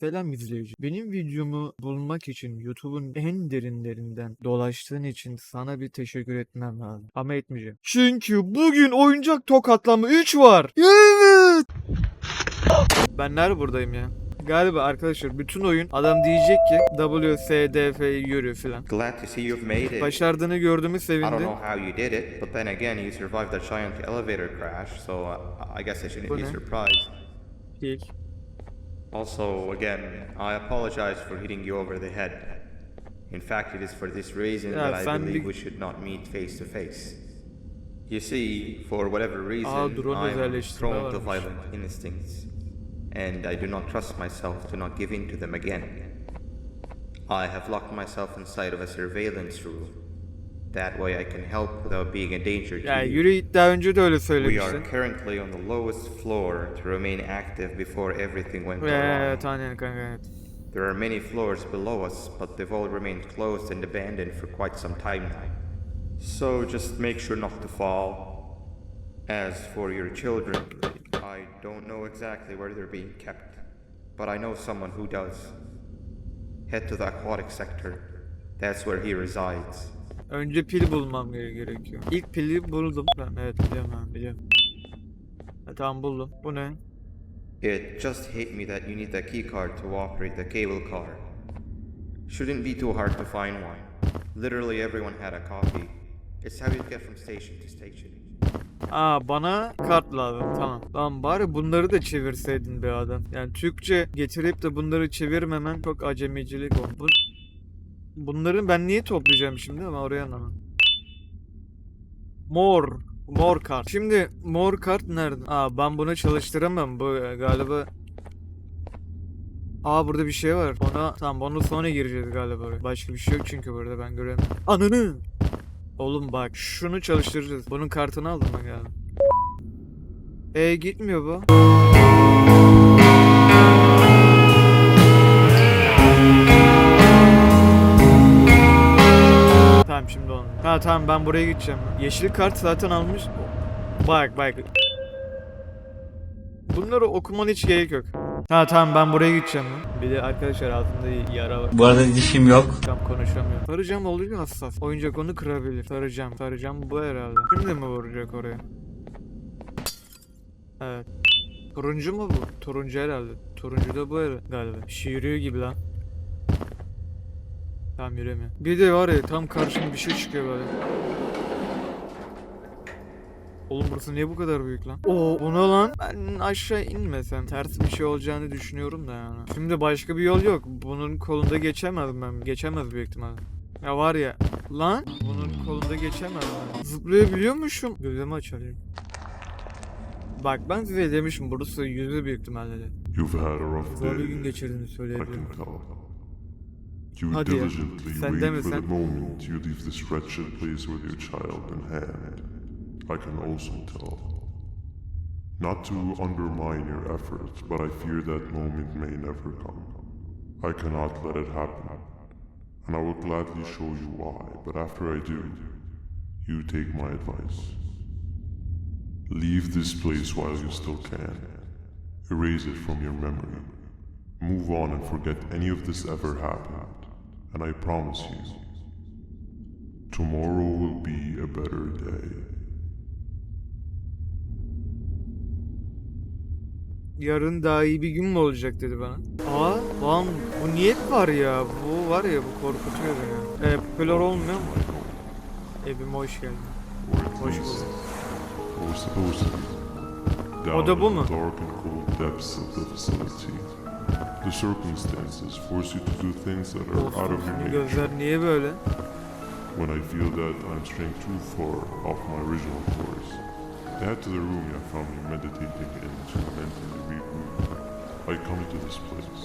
Selam izleyici. Benim videomu bulmak için YouTube'un en derinlerinden dolaştığın için sana bir teşekkür etmem lazım. Ama etmeyeceğim. Çünkü bugün oyuncak tokatlama 3 var. Evet. Ben nerede buradayım ya? Galiba arkadaşlar bütün oyun adam diyecek ki W, S, D, F yürü filan. Glad to see you've made it. Başardığını gördüğümü I don't sevindim. know how you did it, but then again, you survived that giant elevator crash, so uh, I guess I shouldn't Bu be ne? surprised. İlk. Also, again, I apologize for hitting you over the head. In fact, it is for this reason Yeah, that I believe we should not meet face to face. You see, for whatever reason, I'm prone to violent instincts, and I do not trust myself to not give in to them again. I have locked myself inside of a surveillance room. That way I can help without being a danger to Ya you. yürü daha önce de öyle We are söylemiştin. currently on the lowest floor to remain active before everything went wrong. tanrım kanka evet. There are many floors below us, but they've all remained closed and abandoned for quite some time now. So just make sure not to fall. As for your children, I don't know exactly where they're being kept, but I know someone who does. Head to the aquatic sector. That's where he resides. Önce pil bulmam gere- gerekiyor. İlk pili buldum. Ben evet biliyorum ben biliyorum. Ha, tamam buldum. Bu ne? It just hit me that you need the keycard to operate the cable car. Shouldn't be too hard to find one. Literally everyone had a copy. It's how you get from station to station. Aa bana kart lazım tamam. Lan bari bunları da çevirseydin be adam. Yani Türkçe getirip de bunları çevirmemen çok acemicilik oldu. Bu... Bunları ben niye toplayacağım şimdi ama oraya anlamadım. Mor. Mor kart. Şimdi mor kart nerede? Aa ben bunu çalıştıramam. Bu e, galiba Aa burada bir şey var. Ona tamam onu sonra gireceğiz galiba oraya. Başka bir şey yok çünkü burada ben göremiyorum. Ananı. Oğlum bak şunu çalıştıracağız. Bunun kartını aldım ben galiba. E gitmiyor bu. Şimdi onu. Ha tamam ben buraya gideceğim. Yeşil kart zaten almış. Bak bak. Bunları okuman hiç gerek yok. Ha tamam ben buraya gideceğim. Bir de arkadaşlar altında yara var. Bu arada dişim yok. Tam konuşamıyor. Saracağım oluyor hassas. Oyuncak onu kırabilir. Saracağım. Saracağım bu herhalde. Şimdi mi vuracak oraya? Evet. Turuncu mu bu? Turuncu herhalde. Turuncu da bu herhalde galiba. Yürüyor gibi lan. Tam yürüyemiyor. Bir de var ya tam karşıma bir şey çıkıyor böyle. Oğlum burası niye bu kadar büyük lan? Oo bu ne lan? Ben aşağı inmesem ters bir şey olacağını düşünüyorum da yani. Şimdi başka bir yol yok. Bunun kolunda geçemez ben. Geçemez büyük ihtimalle. Ya var ya. Lan bunun kolunda geçemez ben. Zıplayabiliyormuşum. Gözümü açarım. Bak ben size demişim burası yüzü büyük ihtimalle de. You've had a rough Zor bir day, gün geçirdiğini söyleyebilirim. You ya, diligently wait for the moment you leave this wretched place with your child in hand. I can also tell. Not to undermine your efforts, but I fear that moment may never come. I cannot let it happen, and I will gladly show you why, but after I do, you take my advice. Leave this place while you still can. Erase it from your memory. Move on and forget any of this ever happened. And I promise you, tomorrow will be a better day. Yarın daha iyi bir gün mü olacak dedi bana. Aa lan bu niyet var ya. Bu var ya bu korkutuyor beni. E, popüler olmuyor mu? Evime hoş geldin. Hoş bulduk. Down da bu mu? The and circumstances force you to do things that are out of your nature. Gözler niye böyle? When I feel that I'm straying too far off my original course, I head to the room I found you meditating in to mentally regroup. I come to this place,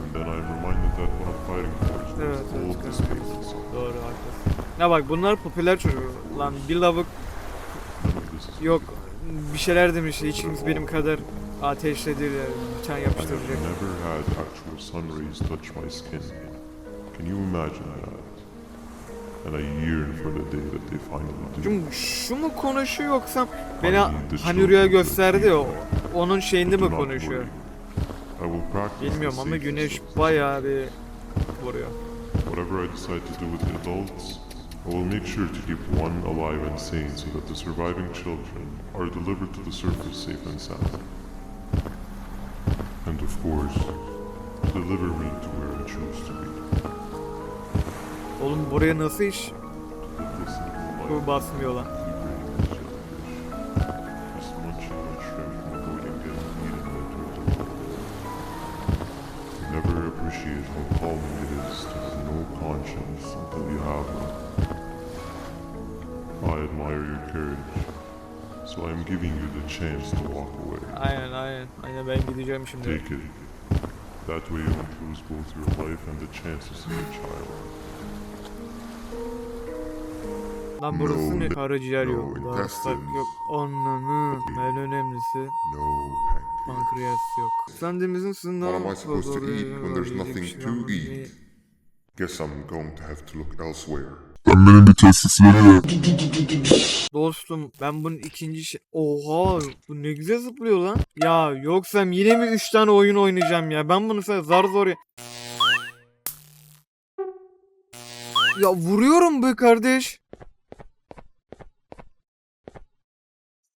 and then I'm reminded that what I'm fighting for is Evet, worth evet, and suffering. Doğru haklısın. Ya bak bunlar popüler çocuk. Lan bir lavuk yok bir şeyler demiş. Hiç kimse benim kadar ateşle değil yani. Bıçağı yapıştıracak. never had actual sun rays touch my skin. Can you imagine that? And I yearn for the day that they finally do. Şimdi şu mu konuşuyor yoksa beni to gösterdi ya onun şeyinde mi konuşuyor? Bilmiyorum ama güneş bayağı bir vuruyor. Whatever I decide to do with the adults, I will make sure to keep one alive and sane so that the surviving children are delivered to the surface safe and sound. Of course, deliver me to where I choose to be. Oğlum buraya nasıl iş bu basmıyor lan? liberating shellfish. Just munching on shrimp and avoiding getting eaten by turtles. You never appreciate how calming it is to have no conscience until you have one. I admire your courage, so I am giving you the chance to walk away. Aynen aynen. Ben gideceğim şimdi. Take it. That way you won't lose both your life and the chance to see your child. Lan burası ne? No, Karaciğer no yok. Bağırsak yok. Ananı. En önemlisi No pancreas. yok. Efendimizin sınırında... What am I supposed to eat when there's nothing to eat? Guess I'm going to have to look elsewhere. Dostum ben bunun ikinci şey... Oha bu ne güzel zıplıyor lan. Ya yoksa yine mi 3 tane oyun oynayacağım ya? Ben bunu sana zar zor... ya- Ya vuruyorum be kardeş.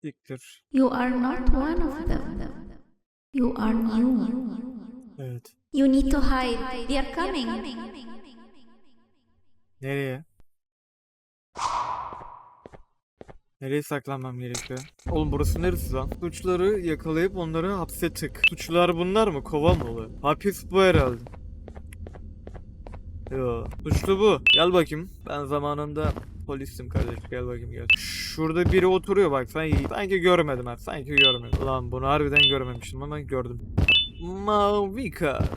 Siktir. You are not one of them. You are new. Evet. You need to hide. They are coming. Nereye? Nereye saklanmam gerekiyor? Oğlum burası neresi lan? Suçları yakalayıp onları hapse tık. Suçlular bunlar mı? Kova mı oluyor? Hapis bu herhalde. Yo. Suçlu bu. Gel bakayım. Ben zamanında polistim kardeş. Gel bakayım gel. Şurada biri oturuyor bak. Sanki, sanki görmedim ha. Sanki görmedim. Lan bunu harbiden görmemiştim ama gördüm. Mavi kart.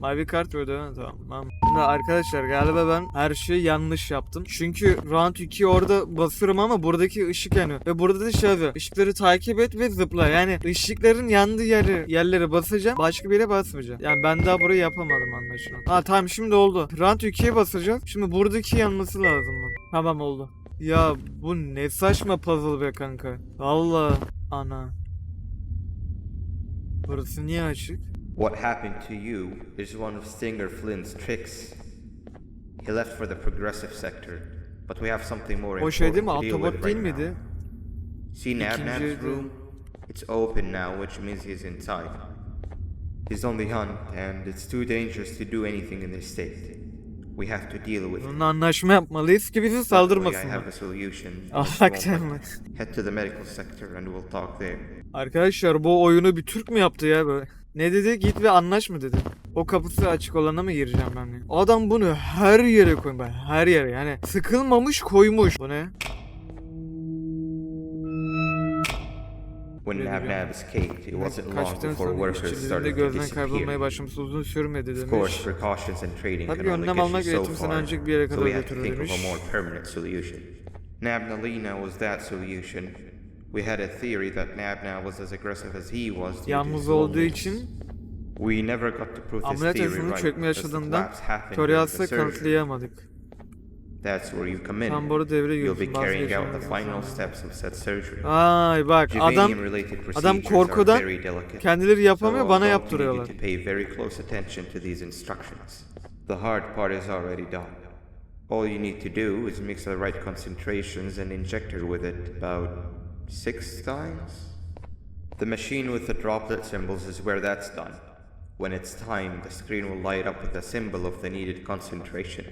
Mavi kart ödeme tamam. Şimdi arkadaşlar galiba ben her şeyi yanlış yaptım. Çünkü round 2'yi orada basıyorum ama buradaki ışık yanıyor. Ve burada da şey yazıyor. Işıkları takip et ve zıpla. Yani ışıkların yandığı yeri, yerlere basacağım. Başka bir yere basmayacağım. Yani ben daha burayı yapamadım anlaşılan. Ha tamam şimdi oldu. Round 2'ye basacağım. Şimdi buradaki yanması lazım. Tamam oldu. Ya bu ne saçma puzzle be kanka. Valla ana. Burası niye açık? What happened to you is one of Stinger Flynn's tricks. He left for the progressive sector, but we have something more O şey değil mi? important to deal with Autobot değil right miydi? now. See Nabnab's İkinci- room? It's open now, which means he's inside. He's on the hunt, and it's too dangerous to do anything in this state. We have to deal with it. Bununla anlaşma yapmalıyız ki bizi Luckily, I have saldırmasınlar. a solution. Ah, moment. mı? Head to the medical sector and we'll talk there. Arkadaşlar bu oyunu bir Türk mü yaptı ya böyle? Ne dedi? Git ve anlaş mı dedi. O kapısı açık olana mı gireceğim ben? O adam bunu her yere koymuş. Her yere yani. Sıkılmamış koymuş. Bu ne? When. Nabnab escaped, it wasn't long before workers started to disappear. uzun sürmedi Of demiş. course, precautions and Tabii can only get you so far, so we have to think of a more permanent solution. Nabnalina was that solution. We had a theory that Nabna was as aggressive as he was due to Yalnız olduğu loneliness. için We never got to prove this ameliyat theory right çökme because the yaşadığından collapse happened during the surgery. kanıtlayamadık. That's where you come in. Tam burada devre You'll be giriyorsun. carrying out the final steps of said surgery. Ay bak adam procedures korkudan are very delicate. kendileri yapamıyor bana yaptırıyorlar. to pay very close attention to these instructions. The hard part is already done. All you need to do is mix the right concentrations and inject her with it about six times. The machine with the droplet symbols is where that's done. When it's time, the screen will light up with the symbol of the needed concentration.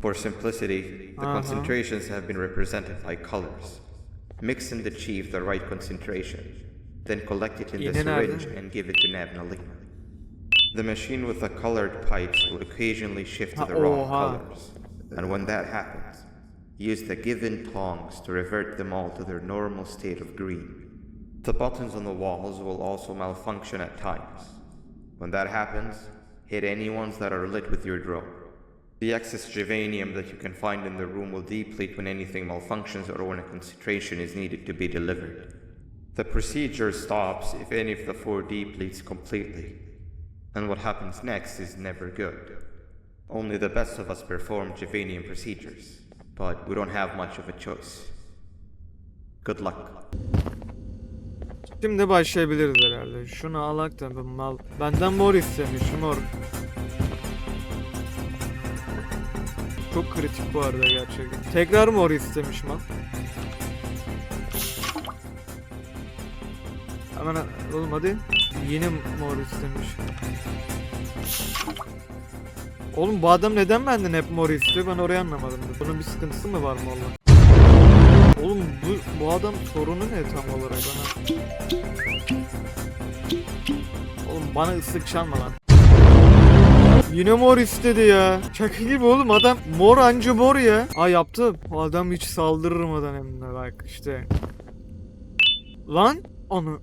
For simplicity, the Uh-huh. concentrations have been represented by colors. Mix and achieve the right concentration. Then collect it in the syringe and give it to Nabnalina. The machine with the colored pipes will occasionally shift to the wrong colors. And when that happens, use the given tongs to revert them all to their normal state of green. The buttons on the walls will also malfunction at times. When that happens, hit any ones that are lit with your drone. The excess germanium that you can find in the room will deplete when anything malfunctions or when a concentration is needed to be delivered. The procedure stops if any of the four depletes completely. And what happens next is never good. Only the best of us perform Javanium procedures, but we don't have much of a choice. Good luck. Şimdi başlayabiliriz herhalde. Şunu alak da bu mal. Benden mor istemiş mor. Çok kritik bu arada gerçekten. Tekrar mor istemiş mal. Hemen oğlum hadi. Yine mor istemiş. Oğlum bu adam neden benden hep mor istiyor ben orayı anlamadım. Bunun bir sıkıntısı mı var mı Allah? Oğlum bu, bu adam sorunu ne tam olarak bana? Oğlum bana ıslık çalma lan. Yine mor istedi ya. Şaka gibi oğlum adam mor anca mor ya. Aa yaptım. O adam hiç saldırmadan hem de bak işte. Lan onu.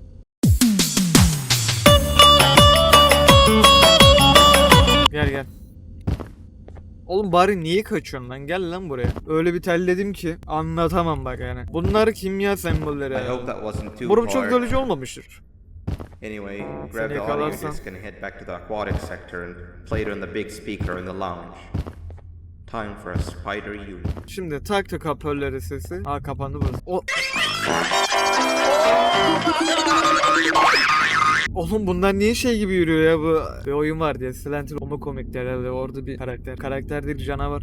Oğlum bari niye kaçıyorsun lan? Gel lan buraya. Öyle bir telledim ki anlatamam bak yani. Bunlar kimya sembolleri. Umarım çok dolucu olmamıştır. Anyway, grab the audio disc and head back to the aquatic sector and play it on the big speaker in the lounge. Time for a spider unit. Şimdi taktık hoparlörü sesi. Aa kapandı burası. O... Oğlum bunlar niye şey gibi yürüyor ya bu bir oyun var diye Silent Hill Homo komik herhalde orada bir karakter karakter değil canavar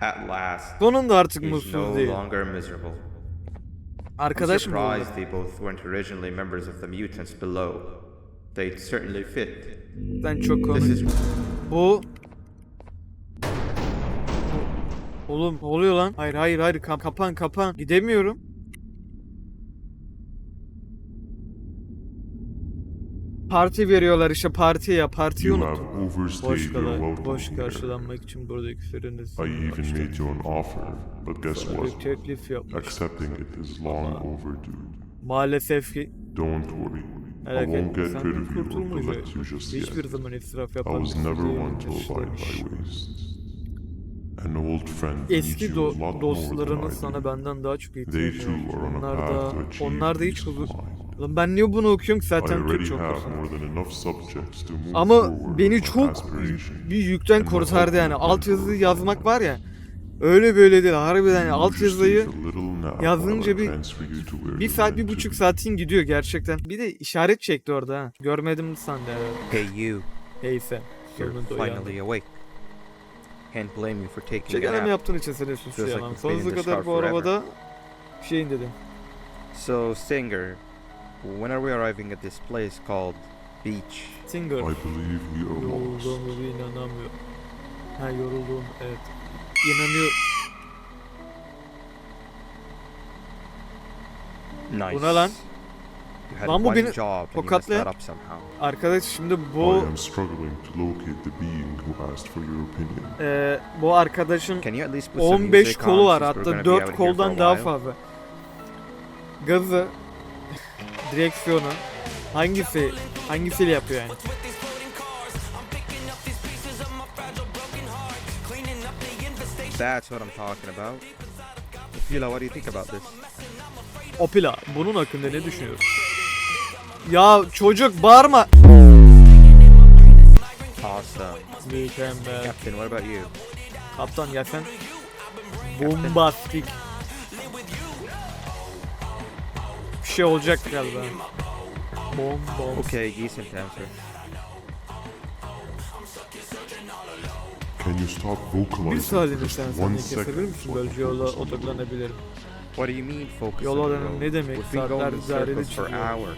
At last, sonunda artık he's mutsuz no değil longer miserable. I'm arkadaş mı oldu? surprised they both weren't originally members of the mutants below. They'd certainly fit. Ben çok This is komik bu Oğlum ne oluyor lan? Hayır hayır hayır Kap- kapan kapan gidemiyorum Parti veriyorlar işte parti ya partiyi You have unuttum overstayed Boş your kadar, welcome boş here. karşılanmak için buradaki süreniz. I even made you an offer, but guess bir what? teklif yapmış. Accepting it is long overdue. Maalesef ki Don't worry. I merak won't etme get rid senden of you or kurtulmayacak. neglect you just Hiçbir yet. zaman israf I yapan was never one to abide by wastes. An old friend needs Eski do- dostlarının sana benden daha çok ihtiyacı var. Onlar da, onlar da hiç huzur... Lan ben niye bunu okuyorum ki zaten Türkçe okuyorsun. Ama beni çok bir yükten kurtardı yani. Alt yazı yazmak var ya. Öyle böyle değil. Harbiden yani alt yazıyı yazınca bir- bir you're saat bir buçuk saatin gidiyor gerçekten. Bir de işaret çekti orada ha. Görmedim sandı herhalde. Hey you, Neyse. you're Sonunda uyandım. finally awake. Can't blame you for taking nap. yaptığın için seni suçlayamam. Sonsuza kadar bu arabada şeyin dedim. So, Stinger, when are we arriving at this place called Beach? Singer. I believe we are lost. Yorulduğumu inanamıyorum. Ha yorulduğum evet. İnanıyor. Nice. Bu ne lan? You had Lan bu one beni job and you messed tokatlayan- that up somehow. Arkadaş şimdi I bu am struggling to locate the being who asked for your opinion. e, bu arkadaşın Can you at least put some 15 music kolu on var since we're hatta gonna be 4 out here for a koldan daha while? fazla. Gazı, direksiyonu hangisi hangisiyle yapıyor yani? That's what I'm talking about. Fila, what do you think about this? Opila bunun hakkında ne düşünüyorsun? Ya çocuk bağırma. Awesome. Mükemmel. Captain, what about you? Kaptan ya sen bombastik. Bir şey olacak galiba. Bom bom. Okay, decent answer. Can you stop Bir vocalizing saniye just sen one saniye second? kesebilir misin? Böylece yola odaklanabilirim. What do you mean focus Yol road? ne demek? Saatler çiziyor. hours.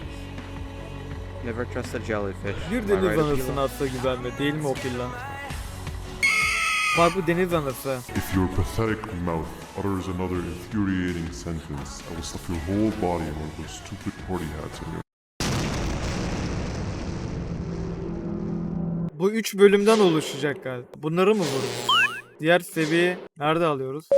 Never trust a jellyfish. Bir deniz anasına asla güvenme değil mi Opila? Bak bu deniz anası. If your pathetic mouth utters another infuriating sentence, I will stuff your whole body in one of those stupid party hats in your Bu üç bölümden oluşacak galiba. Bunları mı vuracağız? Diğer seviye nerede alıyoruz?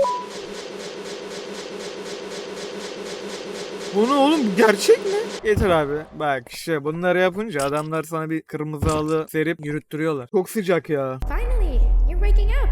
Bunu oğlum bu gerçek mi? Yeter abi. Bak işte bunları yapınca adamlar sana bir kırmızı halı serip yürüttürüyorlar. Çok sıcak ya. Finally, you're waking up.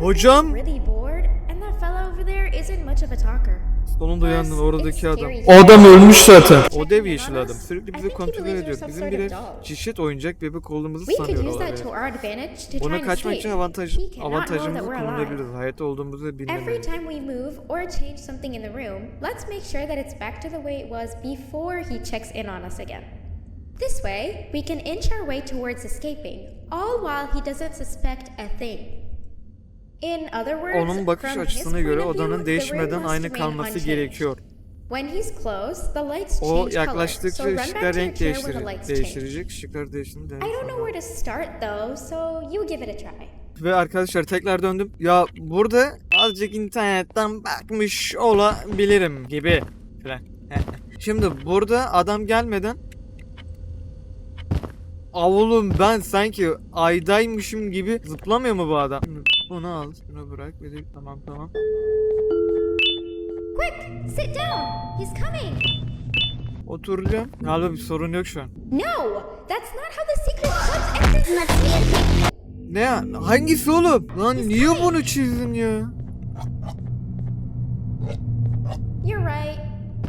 Hocam. really bored, and that fellow over there isn't much of a talker. Sonunda uyandın oradaki adam. O adam ölmüş zaten. O dev yeşil adam. Sürekli bizi kontrol ediyor. Bizim birer çeşit oyuncak bebek olduğumuzu We could sanıyor use that to olabilir. our advantage to try Bunu and kaçmak için avantaj, avantajımızı kullanabiliriz. Hayatta olduğumuzu Every bilmemeliyiz. time we move or change something in the room, let's make sure that it's back to the way it was before he checks in on us again. This way, we can inch our way towards escaping, all while he doesn't suspect a thing. Onun bakış açısına göre odanın değişmeden aynı kalması gerekiyor. O yaklaştıkça ışıklar renk the değiştirecek. Işıklar değiştiğinde I don't know where to start though, so you give it a try. Ve arkadaşlar tekrar döndüm. Ya burada azıcık internetten bakmış olabilirim gibi. Falan. Şimdi burada adam gelmeden Avulum ben sanki aydaymışım gibi zıplamıyor mu bu adam? Bunu al, şunu bırak. Bir de tamam tamam. Quick, sit down. He's coming. Oturacağım. Galiba bir sorun yok şu an. No, that's not how the secret clubs enter. Ne? Hangisi oğlum? Lan niye bunu çizdin ya? You're right.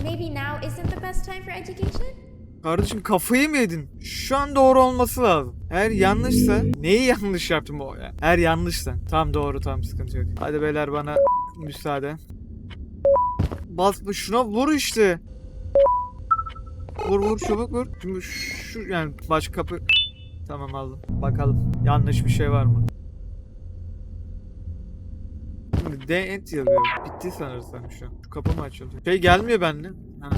Maybe now isn't the best time for education? Kardeşim kafayı mı yedin? Şu an doğru olması lazım. Eğer yanlışsa neyi yanlış yaptım o ya? Eğer yanlışsa. Tam doğru tam sıkıntı yok. Hadi beyler bana müsaade. Bas şuna vur işte. Vur vur çabuk vur. Şimdi şu yani baş kapı. Tamam aldım. Bakalım yanlış bir şey var mı? Şimdi D end yazıyor. Bitti sanırsam şu an. Şu kapı mı açıldı? Şey gelmiyor bende. Ha.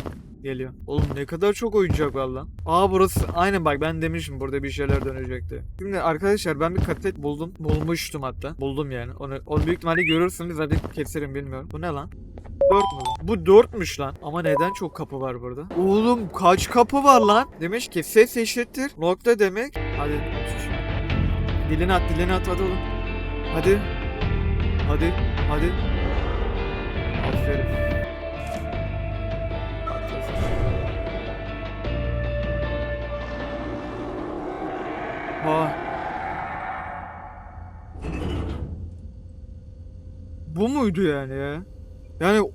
Geliyor. Oğlum ne kadar çok oyuncak var lan. Aa burası aynen bak ben demişim burada bir şeyler dönecekti. Şimdi arkadaşlar ben bir katet buldum. Bulmuştum hatta. Buldum yani. Onu, onu büyük ihtimalle görürsünüz hadi keserim bilmiyorum. Bu ne lan? Dört mü? Bu dörtmüş lan. Ama neden çok kapı var burada? Oğlum kaç kapı var lan? Demiş ki ses eşittir. Nokta demek. Hadi. Dilini at dilini at hadi oğlum. Hadi. Hadi. Hadi. Aferin. Ha. Bu muydu yani ya? Yani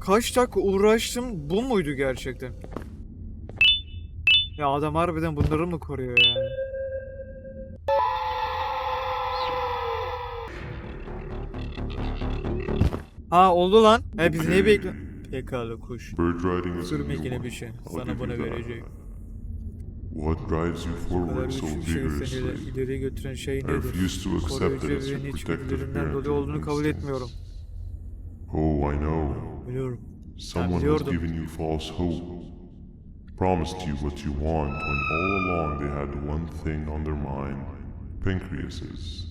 kaç dakika uğraştım bu muydu gerçekten? Ya adam harbiden bunları mı koruyor yani? Ha oldu lan. He biz neyi bekle... Pekala kuş. One. bir şey. Sana bunu vereceğim. What drives you forward so vigorously? ileriye götüren şey I nedir? refuse to accept Koruyucu it as ve your protective içgüdülerinden dolayı parenting olduğunu kabul instincts. etmiyorum. Oh, I know. Biliyorum. Someone has biliyordum. given you false hope. Promised you what you want when all along they had one thing on their mind pancreases.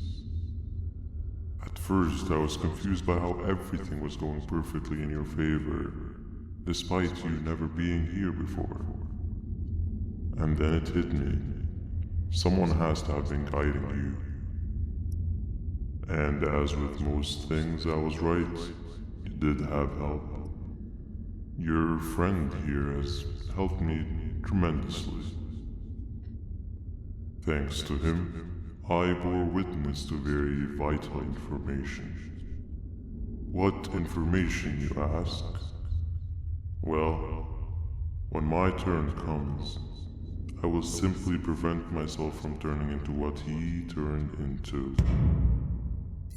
At first, I was confused by how everything was going perfectly in your favor, despite you never being here before. And then it hit me. Someone has to have been guiding you. And as with most things, I was right. You did have help. Your friend here has helped me tremendously. Thanks to him, I bore witness to very vital information. What information, you ask? Well, when my turn comes, I will simply prevent myself from turning into what he turned into.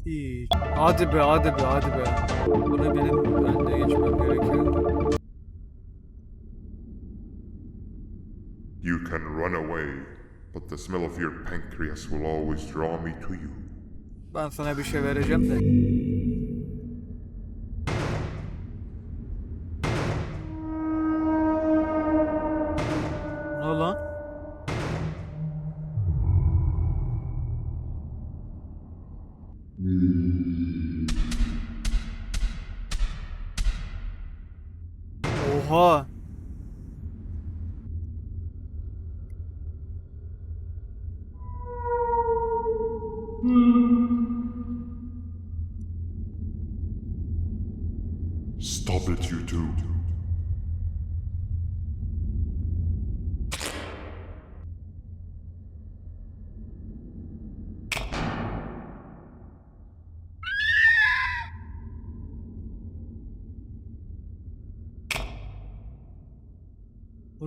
Hiç. Hadi be hadi be hadi be. Bunu benim önüne geçmem gerekiyor. You can run away, but the smell of your pancreas will always draw me to you. Ben sana bir şey vereceğim de.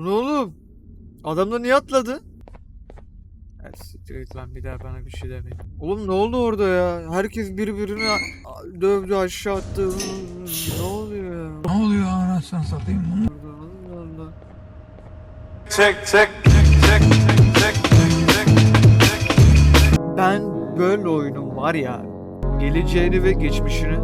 Bu ne oğlum? Adam da niye atladı? Evet, siktir git lan bir daha bana bir şey demeyin. Oğlum ne oldu orada ya? Herkes birbirini dövdü aşağı attı. Ne oluyor ya? Ne oluyor anasını satayım bunu? Allah Allah. Ben böyle oyunun var ya geleceğini ve geçmişini